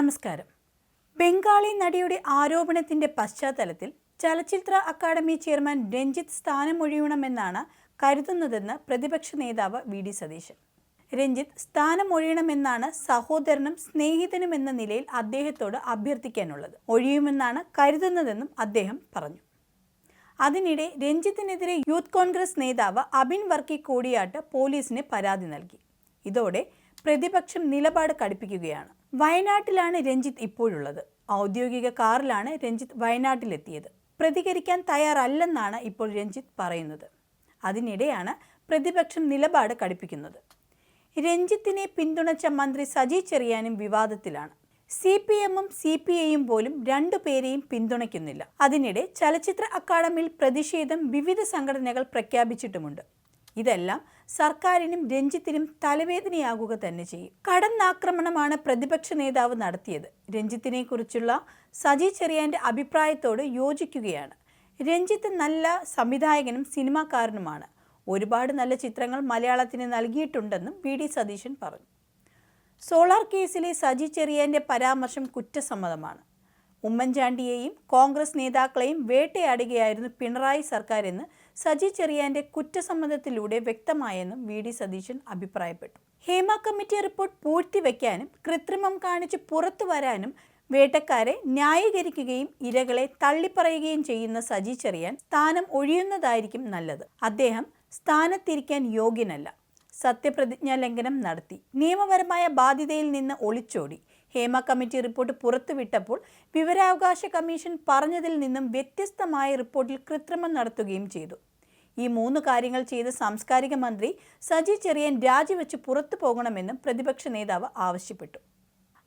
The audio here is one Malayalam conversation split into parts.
നമസ്കാരം. ബംഗാളി നടിയുടെ ആരോപണത്തിന്റെ പശ്ചാത്തലത്തിൽ ചലച്ചിത്ര അക്കാദമി ചെയർമാൻ രഞ്ജിത്ത് സ്ഥാനമൊഴിയണമെന്നാണ് കരുതുന്നതെന്ന് പ്രതിപക്ഷ നേതാവ് വി ഡി സതീശൻ. രഞ്ജിത്ത് സ്ഥാനമൊഴിയണമെന്നാണ് സഹോദരനും സ്നേഹിതനും എന്ന നിലയിൽ അദ്ദേഹത്തോട് അഭ്യർത്ഥിക്കാനുള്ളത്. ഒഴിയുമെന്നാണ് കരുതുന്നതെന്നും അദ്ദേഹം പറഞ്ഞു. അതിനിടെ രഞ്ജിത്തിനെതിരെ യൂത്ത് കോൺഗ്രസ് നേതാവ് അബിൻ വർക്കി കൂടിയാട്ട് പോലീസിന് പരാതി നൽകി. ഇതോടെ പ്രതിപക്ഷം നിലപാട് കടുപ്പിക്കുകയാണ്. വയനാട്ടിലാണ് രഞ്ജിത്ത് ഇപ്പോഴുള്ളത്. ഔദ്യോഗിക കാറിലാണ് രഞ്ജിത്ത് വയനാട്ടിലെത്തിയത്. പ്രതികരിക്കാൻ തയ്യാറല്ലെന്നാണ് ഇപ്പോൾ രഞ്ജിത്ത് പറയുന്നത്. അതിനിടെയാണ് പ്രതിപക്ഷം നിലപാട് കടുപ്പിക്കുന്നത്. രഞ്ജിത്തിനെ പിന്തുണച്ച മന്ത്രി സജി ചെറിയാനും വിവാദത്തിലാണ്. സി പി എമ്മും സി പി ഐയും പോലും രണ്ടുപേരെയും പിന്തുണയ്ക്കുന്നില്ല. അതിനിടെ ചലച്ചിത്ര അക്കാദമിയിൽ പ്രതിഷേധം വിവിധ സംഘടനകൾ പ്രഖ്യാപിച്ചിട്ടുമുണ്ട്. ഇതെല്ലാം സർക്കാരിനും രഞ്ജിത്തിനും തലവേദനയാകുക തന്നെ ചെയ്യും. കടന്നാക്രമണമാണ് പ്രതിപക്ഷ നേതാവ് നടത്തിയത്. രഞ്ജിത്തിനെ കുറിച്ചുള്ള സജി ചെറിയാന്റെ അഭിപ്രായത്തോട് യോജിക്കുകയാണ്. രഞ്ജിത്ത് നല്ല സംവിധായകനും സിനിമാക്കാരനുമാണ്. ഒരുപാട് നല്ല ചിത്രങ്ങൾ മലയാളത്തിന് നൽകിയിട്ടുണ്ടെന്നും വി ഡി സതീശൻ പറഞ്ഞു. സോളാർ കേസിലെ സജി ചെറിയാന്റെ പരാമർശം കുറ്റസമ്മതമാണ്. ഉമ്മൻചാണ്ടിയെയും കോൺഗ്രസ് നേതാക്കളെയും വേട്ടയാടുകയായിരുന്നു പിണറായി സർക്കാർ എന്ന് സജി ചെറിയാന്റെ കുറ്റസമ്മതത്തിലൂടെ വ്യക്തമായെന്നും വി ഡി സതീശൻ അഭിപ്രായപ്പെട്ടു. ഹേമ കമ്മിറ്റി റിപ്പോർട്ട് പൂഴ്ത്തിവെക്കാനും കൃത്രിമം കാണിച്ച് പുറത്തു വരാനും വേട്ടക്കാരെ ന്യായീകരിക്കുകയും ഇരകളെ തള്ളിപ്പറയുകയും ചെയ്യുന്ന സജി ചെറിയാൻ സ്ഥാനം ഒഴിയുന്നതായിരിക്കും നല്ലത്. അദ്ദേഹം സ്ഥാനത്തിരിക്കാൻ യോഗ്യനല്ല. സത്യപ്രതിജ്ഞാ ലംഘനം നടത്തി. നിയമപരമായ ബാധ്യതയിൽ നിന്ന് ഒളിച്ചോടി. ഹേമ കമ്മിറ്റി റിപ്പോർട്ട് പുറത്തുവിട്ടപ്പോൾ വിവരാവകാശ കമ്മീഷൻ പറഞ്ഞതിൽ നിന്നും വ്യത്യസ്തമായ റിപ്പോർട്ടിൽ കൃത്രിമം നടത്തുകയും ചെയ്തു. ഈ മൂന്ന് കാര്യങ്ങൾ ചെയ്ത സാംസ്കാരിക മന്ത്രി സജി ചെറിയൻ രാജിവെച്ച് പുറത്തു പോകണമെന്നും പ്രതിപക്ഷ നേതാവ് ആവശ്യപ്പെട്ടു.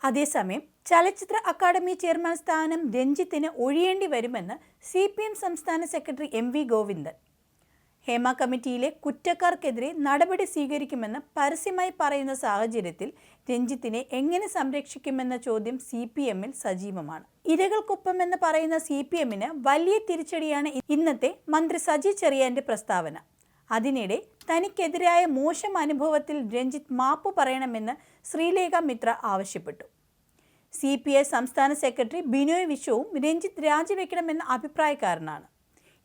അതേസമയം ചലച്ചിത്ര അക്കാദമി ചെയർമാൻ സ്ഥാനം രഞ്ജിത്തിന് ഒഴിയേണ്ടി വരുമെന്ന് സി സംസ്ഥാന secretary M V Govindan. Hema കമ്മിറ്റിയിലെ കുറ്റക്കാർക്കെതിരെ നടപടി സ്വീകരിക്കുമെന്ന് പരസ്യമായി പറയുന്ന സാഹചര്യത്തിൽ രഞ്ജിത്തിനെ എങ്ങനെ സംരക്ഷിക്കുമെന്ന ചോദ്യം സി പി എമ്മിൽ സജീവമാണ്. ഇരകൾക്കൊപ്പം എന്ന് പറയുന്ന സി പി എമ്മിന് വലിയ തിരിച്ചടിയാണ് ഇന്നത്തെ മന്ത്രി സജി ചെറിയാന്റെ പ്രസ്താവന. അതിനിടെ തനിക്കെതിരായ മോശം അനുഭവത്തിൽ രഞ്ജിത്ത് മാപ്പ് പറയണമെന്ന് ശ്രീലേഖ മിത്ര ആവശ്യപ്പെട്ടു. സി പി ഐ സംസ്ഥാന സെക്രട്ടറി ബിനോയ് വിശ്വവും രഞ്ജിത്ത് രാജിവെക്കണമെന്ന അഭിപ്രായക്കാരനാണ്.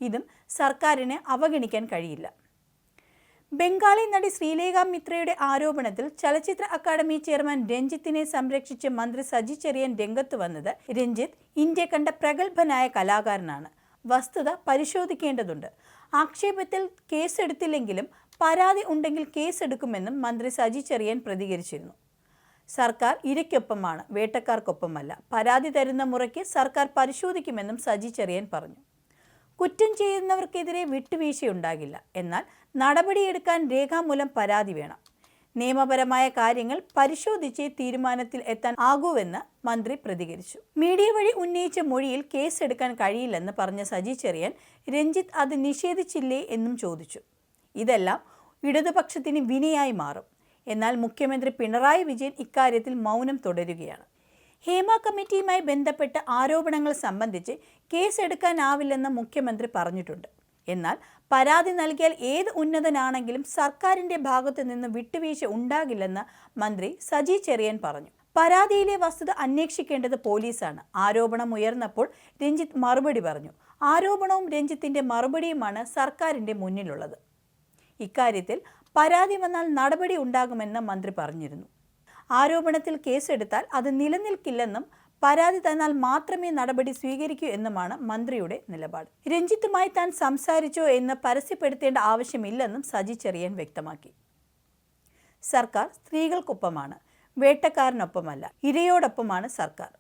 ഇതും സർക്കാരിന് അവഗണിക്കാൻ കഴിയില്ല. ബംഗാളി നടി ശ്രീലേഖ മിത്രയുടെ ആരോപണത്തിൽ ചലച്ചിത്ര അക്കാദമി ചെയർമാൻ രഞ്ജിത്തിനെ സംരക്ഷിച്ച് മന്ത്രി സജി ചെറിയൻ രംഗത്ത് വന്നത് രഞ്ജിത്ത് ഇന്ത്യ കണ്ട പ്രഗത്ഭനായ കലാകാരനാണ്. വസ്തുത പരിശോധിക്കേണ്ടതുണ്ട്. ആക്ഷേപത്തിൽ കേസെടുത്തില്ലെങ്കിലും പരാതി ഉണ്ടെങ്കിൽ കേസെടുക്കുമെന്നും മന്ത്രി സജി ചെറിയൻ പ്രതികരിച്ചിരുന്നു. സർക്കാർ ഇരയ്ക്കൊപ്പമാണ് വേട്ടക്കാർക്കൊപ്പമല്ല. പരാതി തരുന്ന മുറയ്ക്ക് സർക്കാർ പരിശോധിക്കുമെന്നും സജി ചെറിയൻ പറഞ്ഞു. കുറ്റം ചെയ്യുന്നവർക്കെതിരെ വിട്ടുവീഴ്ചയുണ്ടാകില്ല. എന്നാൽ നടപടിയെടുക്കാൻ രേഖാമൂലം പരാതി വേണം. നിയമപരമായ കാര്യങ്ങൾ പരിശോധിച്ച് തീരുമാനത്തിൽ എത്താൻ ആകൂവെന്ന് മന്ത്രി പ്രതികരിച്ചു. മീഡിയ വഴി ഉന്നയിച്ച മൊഴിയിൽ കേസെടുക്കാൻ കഴിയില്ലെന്ന് പറഞ്ഞ സജി ചെറിയൻ രഞ്ജിത്ത് അത് നിഷേധിച്ചില്ലേ എന്നും ചോദിച്ചു. ഇതെല്ലാം ഇടതുപക്ഷത്തിന് വിനയായി മാറും. എന്നാൽ മുഖ്യമന്ത്രി പിണറായി വിജയൻ ഇക്കാര്യത്തിൽ മൗനം തുടരുകയാണ്. ഹേമ കമ്മിറ്റിയുമായി ബന്ധപ്പെട്ട ആരോപണങ്ങൾ സംബന്ധിച്ച് കേസെടുക്കാനാവില്ലെന്ന് മുഖ്യമന്ത്രി പറഞ്ഞിട്ടുണ്ട്. എന്നാൽ പരാതി നൽകിയാൽ ഏത് ഉന്നതനാണെങ്കിലും സർക്കാരിന്റെ ഭാഗത്തു നിന്ന് വിട്ടുവീഴ്ച ഉണ്ടാകില്ലെന്ന് മന്ത്രി സജി ചെറിയൻ പറഞ്ഞു. പരാതിയിലെ വസ്തുത അന്വേഷിക്കേണ്ടത് പോലീസാണ്. ആരോപണം ഉയർന്നപ്പോൾ രഞ്ജിത്ത് മറുപടി പറഞ്ഞു. ആരോപണവും രഞ്ജിത്തിന്റെ മറുപടിയുമാണ് സർക്കാരിന്റെ മുന്നിലുള്ളത്. ഇക്കാര്യത്തിൽ പരാതി വന്നാൽ നടപടി ഉണ്ടാകുമെന്ന് മന്ത്രി പറഞ്ഞിരുന്നു. ആരോപണത്തിൽ കേസെടുത്താൽ അത് നിലനിൽക്കില്ലെന്നും പരാതി തന്നാൽ മാത്രമേ നടപടി സ്വീകരിക്കൂ എന്നുമാണ് മന്ത്രിയുടെ നിലപാട്. രഞ്ജിത്തുമായി താൻ സംസാരിച്ചോ എന്ന് പരസ്യപ്പെടുത്തേണ്ട ആവശ്യമില്ലെന്നും സജി ചെറിയൻ വ്യക്തമാക്കി. സർക്കാർ സ്ത്രീകൾക്കൊപ്പമാണ് വേട്ടക്കാരനൊപ്പമല്ല ഇരയോടൊപ്പമാണ് സർക്കാർ.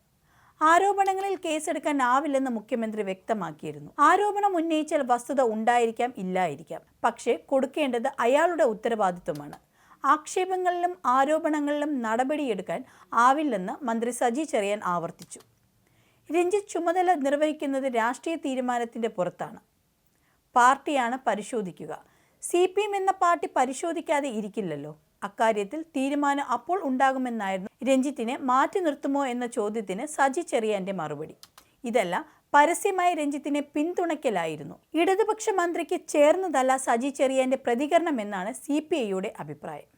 ആരോപണങ്ങളിൽ കേസെടുക്കാനാവില്ലെന്ന് മുഖ്യമന്ത്രി വ്യക്തമാക്കിയിരുന്നു. ആരോപണം ഉന്നയിച്ചാൽ വസ്തുത ഉണ്ടായിരിക്കാം ഇല്ലായിരിക്കാം. പക്ഷേ കൊടുക്കേണ്ടത് അയാളുടെ ഉത്തരവാദിത്വമാണ്. ആക്ഷേപങ്ങളിലും ആരോപണങ്ങളിലും നടപടിയെടുക്കാൻ ആവില്ലെന്ന് മന്ത്രി സജി ചെറിയാൻ ആവർത്തിച്ചു. രഞ്ജിത്ത് ചുമതല നിർവഹിക്കുന്നത് രാഷ്ട്രീയ തീരുമാനത്തിന്റെ പുറത്താണ്. പാർട്ടിയാണ് പരിശോധിക്കുക. സി പി എം എന്ന പാർട്ടി പരിശോധിക്കാതെ ഇരിക്കില്ലല്ലോ. അക്കാര്യത്തിൽ തീരുമാനം അപ്പോൾ ഉണ്ടാകുമെന്നായിരുന്നു രഞ്ജിത്തിനെ മാറ്റി നിർത്തുമോ എന്ന ചോദ്യത്തിന് സജി ചെറിയാന്റെ മറുപടി. ഇതല്ല പരസ്യമായി രഞ്ജിത്തിനെ പിന്തുണയ്ക്കലായിരുന്നു. ഇടതുപക്ഷ മന്ത്രിക്ക് ചേർന്നതല്ല സജി ചെറിയാന്റെ പ്രതികരണമെന്നാണ് സി പി ഐയുടെ അഭിപ്രായം.